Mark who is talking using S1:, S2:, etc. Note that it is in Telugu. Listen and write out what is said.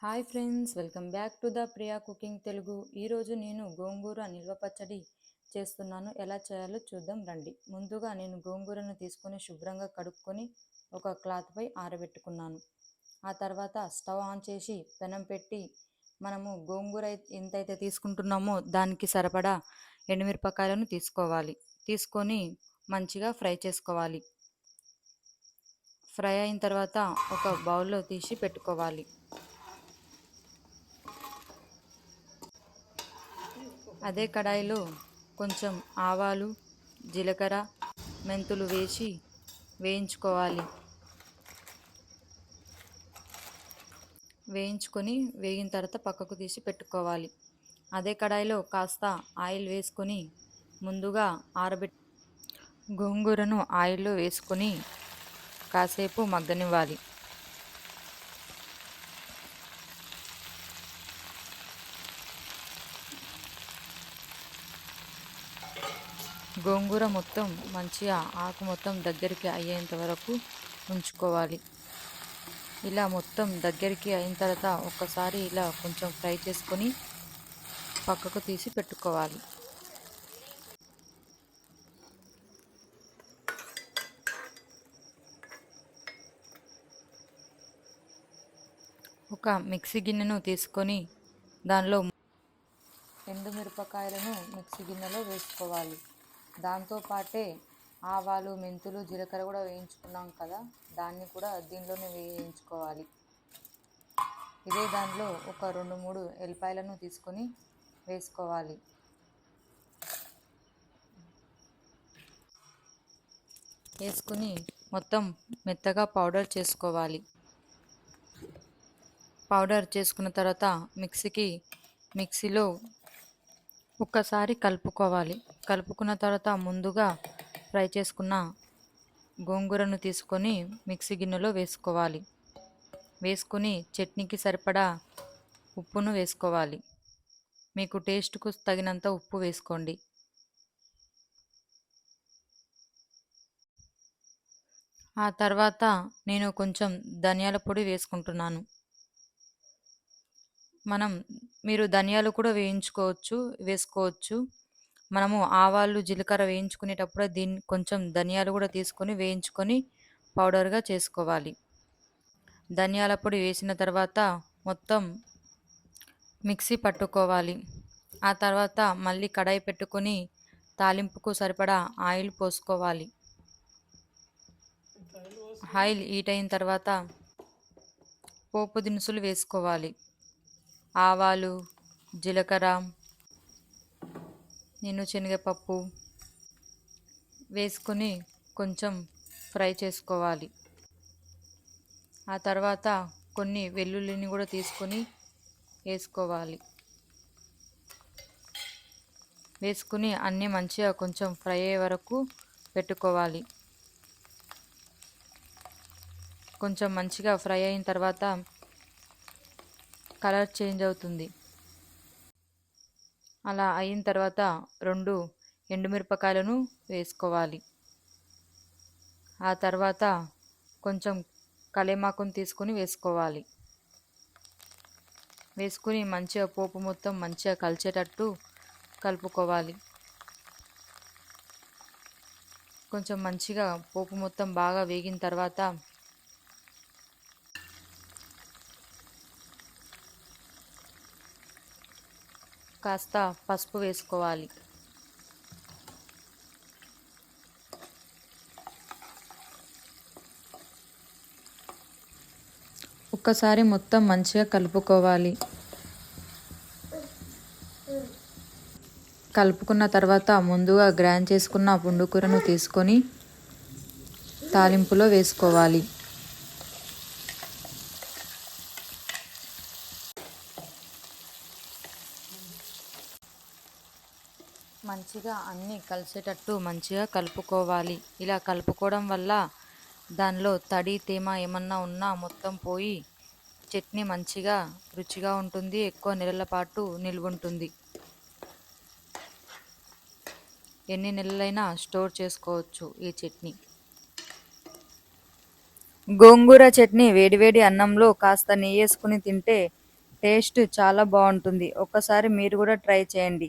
S1: Hi friends welcome back to the Priya cooking Telugu. ఈరోజు నేను గోంగూర నిల్వ పచ్చడి చేస్తున్నాను. ఎలా చేయాలో చూద్దాం రండి. ముందుగా నేను గోంగూరను తీసుకొని శుభ్రంగా కడుక్కొని ఒక క్లాత్పై ఆరబెట్టుకున్నాను. ఆ తర్వాత స్టవ్ ఆన్ చేసి పెనం పెట్టి మనము గోంగూర ఎంతైతే తీసుకుంటున్నామో దానికి సరిపడా ఎండుమిరపకాయలను తీసుకోవాలి. తీసుకొని మంచిగా ఫ్రై చేసుకోవాలి. ఫ్రై అయిన తర్వాత ఒక బౌల్లో తీసి పెట్టుకోవాలి. అదే కడాయిలో కొంచెం ఆవాలు జీలకర్ర మెంతులు వేసి వేయించుకోవాలి. వేయించుకొని వేగిన తర్వాత పక్కకు తీసి పెట్టుకోవాలి. అదే కడాయిలో కాస్త ఆయిల్ వేసుకొని ముందుగా ఆరబెట్ గోంగూరను ఆయిల్లో వేసుకొని కాసేపు మగ్గనివ్వాలి. గోంగూర మొత్తం మంచిగా ఆకు మొత్తం దగ్గరికి అయ్యేంత వరకు ఉంచుకోవాలి. ఇలా మొత్తం దగ్గరికి అయిన తర్వాత ఒక్కసారి ఇలా కొంచెం ఫ్రై చేసుకొని పక్కకు తీసి పెట్టుకోవాలి. ఒక మిక్సీ గిన్నెను తీసుకొని దానిలో ఎండుమిరపకాయలను మిక్సీ గిన్నెలో వేసుకోవాలి. దాంతో పాటే ఆవాలు మెంతులు జీలకర్ర కూడా వేయించుకున్నాం కదా దాన్ని కూడా దీనిలోనే వేయించుకోవాలి. ఇదే దాంట్లో ఒక రెండు మూడు ఎల్లిపాయలను తీసుకొని వేసుకోవాలి. వేసుకుని మొత్తం మెత్తగా పౌడర్ చేసుకోవాలి. పౌడర్ చేసుకున్న తర్వాత మిక్సీకి మిక్సీలో ఒక్కసారి కలుపుకోవాలి. కలుపుకున్న తర్వాత ముందుగా ఫ్రై చేసుకున్న గోంగూరను తీసుకొని మిక్సీ గిన్నెలో వేసుకోవాలి. వేసుకుని చట్నీకి సరిపడా ఉప్పును వేసుకోవాలి. మీకు టేస్ట్కు తగినంత ఉప్పు వేసుకోండి. ఆ తర్వాత నేను కొంచెం ధనియాల పొడి వేసుకుంటున్నాను. మనం మీరు ధనియాలు కూడా వేయించుకోవచ్చు వేసుకోవచ్చు. మనము ఆవాలు జీలకర్ర వేయించుకునేటప్పుడు దీన్ని కొంచెం ధనియాలు కూడా తీసుకొని వేయించుకొని పౌడర్గా చేసుకోవాలి. ధనియాల పొడి వేసిన తర్వాత మొత్తం మిక్సీ పట్టుకోవాలి. ఆ తర్వాత మళ్ళీ కడాయి పెట్టుకొని తాలింపుకు సరిపడా ఆయిల్ పోసుకోవాలి. ఆయిల్ హీట్ అయిన తర్వాత పోపు దినుసులు వేసుకోవాలి. ఆవాలు జీలకర్ర నేను శనగపప్పు వేసుకొని కొంచెం ఫ్రై చేసుకోవాలి. ఆ తర్వాత కొన్ని వెల్లుల్లిని కూడా తీసుకొని వేసుకోవాలి. వేసుకుని అన్నీ మంచిగా కొంచెం ఫ్రై అయ్యే వరకు పెట్టుకోవాలి. కొంచెం మంచిగా ఫ్రై అయిన తర్వాత కలర్ చేంజ్ అవుతుంది. అలా అయిన తర్వాత రెండు ఎండుమిరపకాయలను వేసుకోవాలి. ఆ తర్వాత కొంచెం కలేమాకును తీసుకొని వేసుకోవాలి. వేసుకుని మంచిగా పోపు మొత్తం మంచిగా కలిచేటట్టు కలుపుకోవాలి. కొంచెం మంచిగా పోపు మొత్తం బాగా వేగిన తర్వాత కాస్త పసుపు వేసుకోవాలి. ఒక్కసారి మొత్తం మంచిగా కలుపుకోవాలి. కలుపుకున్న తర్వాత ముందుగా గ్రైండ్ చేసుకున్న పుండుకూరను తీసుకొని తాలింపులో వేసుకోవాలి. మంచిగా అన్నీ కలిసేటట్టు మంచిగా కలుపుకోవాలి. ఇలా కలుపుకోవడం వల్ల దానిలో తడి తేమ ఏమన్నా ఉన్నా మొత్తం పోయి చట్నీ మంచిగా రుచిగా ఉంటుంది. ఎక్కువ నెలల పాటు నిల్వ ఉంటుంది ఎన్ని నెలలైనా స్టోర్ చేసుకోవచ్చు ఈ చట్నీ. గోంగూర చట్నీ వేడివేడి అన్నంలో కాస్త నెయ్యేసుకుని తింటే టేస్ట్ చాలా బాగుంటుంది. ఒక్కసారి మీరు కూడా ట్రై చేయండి.